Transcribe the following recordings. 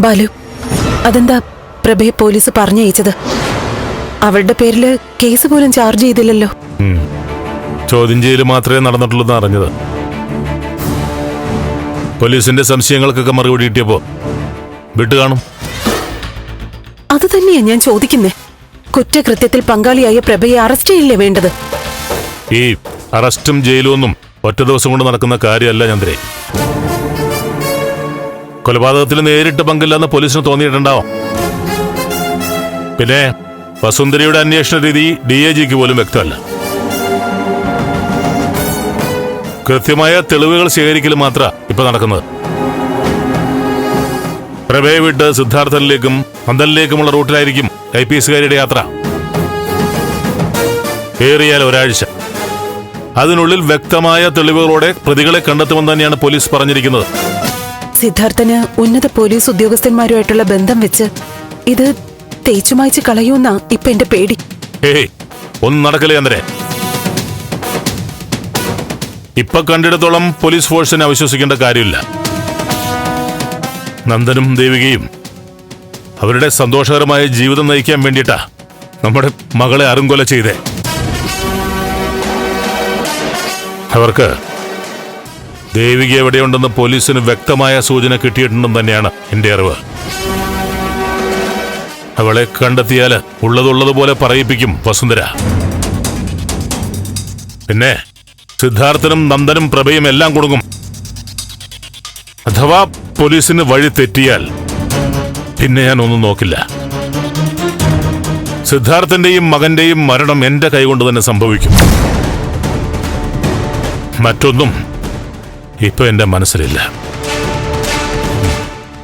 ബാലു അതെന്താ പ്രഭയെ പോലീസ് പറഞ്ഞയച്ചത്? അവളുടെ പേരിൽ കേസ് പോലും ചാർജ് ചെയ്തില്ലല്ലോ. ചോദ്യം ചെയ്യൽ മാത്രമേ നടന്നിട്ടുള്ളൂ അറിഞ്ഞത്. പോലീസിന്റെ സംശയങ്ങൾക്കൊക്കെ മറുപടി കിട്ടിയപ്പോ വിട്ടു കാണും. അത് തന്നെയാ ഞാൻ ചോദിക്കുന്നേ. കുറ്റകൃത്യത്തിൽ പങ്കാളിയായ പ്രഭയെ അറസ്റ്റ് ചെയ്യില്ലേ വേണ്ടത്? ഈ അറസ്റ്റും ജയിലും ഒന്നും ഒറ്റ ദിവസം കൊണ്ട് നടക്കുന്ന കാര്യമല്ല ചന്ദ്രേ. കൊലപാതകത്തിൽ നേരിട്ട് പങ്കില്ലെന്ന് പോലീസിന് തോന്നിയിട്ടുണ്ടാവും. പിന്നെ വസുന്ധരയുടെ അന്വേഷണ രീതി ഡി എ ജിക്ക് പോലും വ്യക്തമല്ല. കൃത്യമായ തെളിവുകൾ ശേഖരിക്കൽ മാത്ര ഇപ്പൊ നടക്കുന്നത്. പ്രഭയെ വിട്ട് സിദ്ധാർത്ഥനിലേക്കും അന്തലിലേക്കുമുള്ള റൂട്ടിലായിരിക്കും ഐ പി എസുകാരുടെ യാത്ര. ഏറിയാൽ ഒരാഴ്ച. അതിനുള്ളിൽ വ്യക്തമായ തെളിവുകളോടെ പ്രതികളെ കണ്ടെത്തുമെന്ന് തന്നെയാണ് പോലീസ് പറഞ്ഞിരിക്കുന്നത്. സിദ്ധാർത്ഥന് ഉന്നത പോലീസ് ഉദ്യോഗസ്ഥന്മാരുമായിട്ടുള്ള ബന്ധം വെച്ച് ഇത് തേച്ചു മായ്ച്ച് കളയൂന്നാ ഇപ്പൊ എന്റെ പേടി. ഒന്നും നടക്കില്ല ചന്ദ്രേ ഇപ്പൊ കണ്ടിടത്തോളം പോലീസ് ഫോഴ്സിനെ അവിശ്വസിക്കേണ്ട കാര്യമില്ല. നന്ദനും ദേവികയും അവരുടെ സന്തോഷകരമായ ജീവിതം നയിക്കാൻ വേണ്ടിയിട്ടാ നമ്മുടെ മകളെ അറുങ്കൊല ചെയ്തേ. അവർക്ക് ദേവിക എവിടെയുണ്ടെന്ന് പോലീസിന് വ്യക്തമായ സൂചന കിട്ടിയിട്ടുണ്ടെന്ന് തന്നെയാണ് എന്റെ അറിവ്. അവളെ കണ്ടെത്തിയാൽ ഉള്ളതുള്ളതുപോലെ പറയിപ്പിക്കും വസുന്ധര. പിന്നെ സിദ്ധാർത്ഥനും നന്ദനും പ്രഭയും എല്ലാം കൊടുക്കും. അഥവാ പോലീസിന് വഴി തെറ്റിയാൽ പിന്നെ ഞാൻ ഒന്നും നോക്കില്ല. സിദ്ധാർത്ഥന്റെയും മകന്റെയും മരണം എന്റെ കൈകൊണ്ട് തന്നെ സംഭവിക്കും. മറ്റൊന്നും ഇപ്പൊ എന്റെ മനസ്സിലില്ല.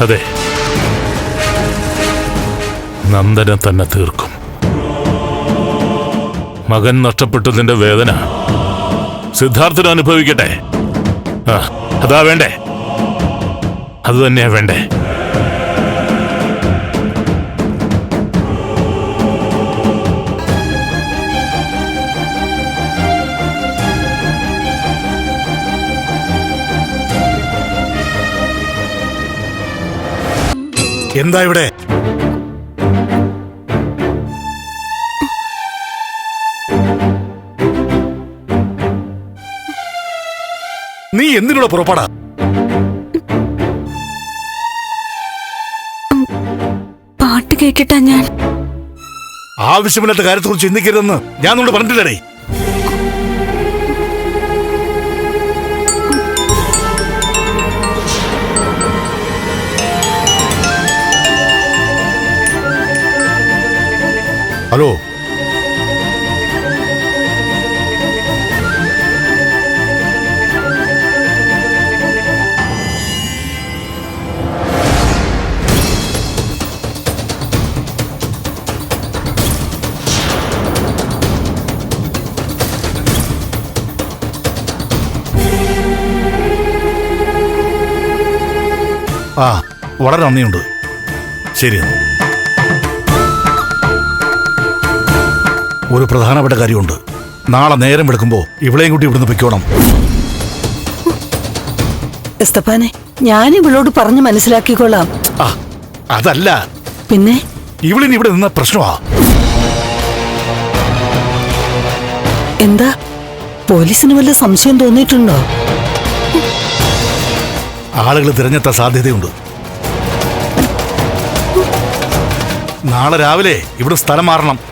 അതെ. നന്ദനെ തന്നെ തീർക്കും. മകൻ നഷ്ടപ്പെട്ടതിന്റെ വേദന. സിദ്ധാർത്ഥൻ അനുഭവിക്കട്ടെ. അതാ വേണ്ടേ? അത് തന്നെയാ വേണ്ടേ? എന്താ ഇവിടെ? നീ എന്തിനുള്ള പുറപ്പാടാ? പാട്ട് കേട്ടിട്ടാ ഞാൻ. ആവശ്യമില്ലാത്ത കാര്യത്തെക്കുറിച്ച് ചിന്തിക്കരുതെന്ന് ഞാൻ നിന്നോട് പറഞ്ഞിട്ടില്ലേ ഹലോ ആ വളരെ നന്ദിയുണ്ട് ശരി എന്നാ. ഒരു പ്രധാനപ്പെട്ട കാര്യമുണ്ട്. നാളെ നേരം വെളുക്കുമ്പോ ഇവളെയും കൂട്ടി ഇവിടുന്ന് പൊയ്ക്കോണം. എസ്തപ്പാനെ ഞാൻ ഇവളോട് പറഞ്ഞു മനസ്സിലാക്കിക്കൊള്ളാം ആ അതല്ല. പിന്നെ? ഇവളിനി ഇവിടെ നിന്ന പ്രശ്നമാ. എന്താ? പോലീസിന് വല്ല സംശയം തോന്നിയിട്ടുണ്ടോ? ആളുകൾ തിരഞ്ഞെത്താൻ സാധ്യതയുണ്ട്. നാളെ രാവിലെ ഇവിടെ സ്ഥലം മാറണം.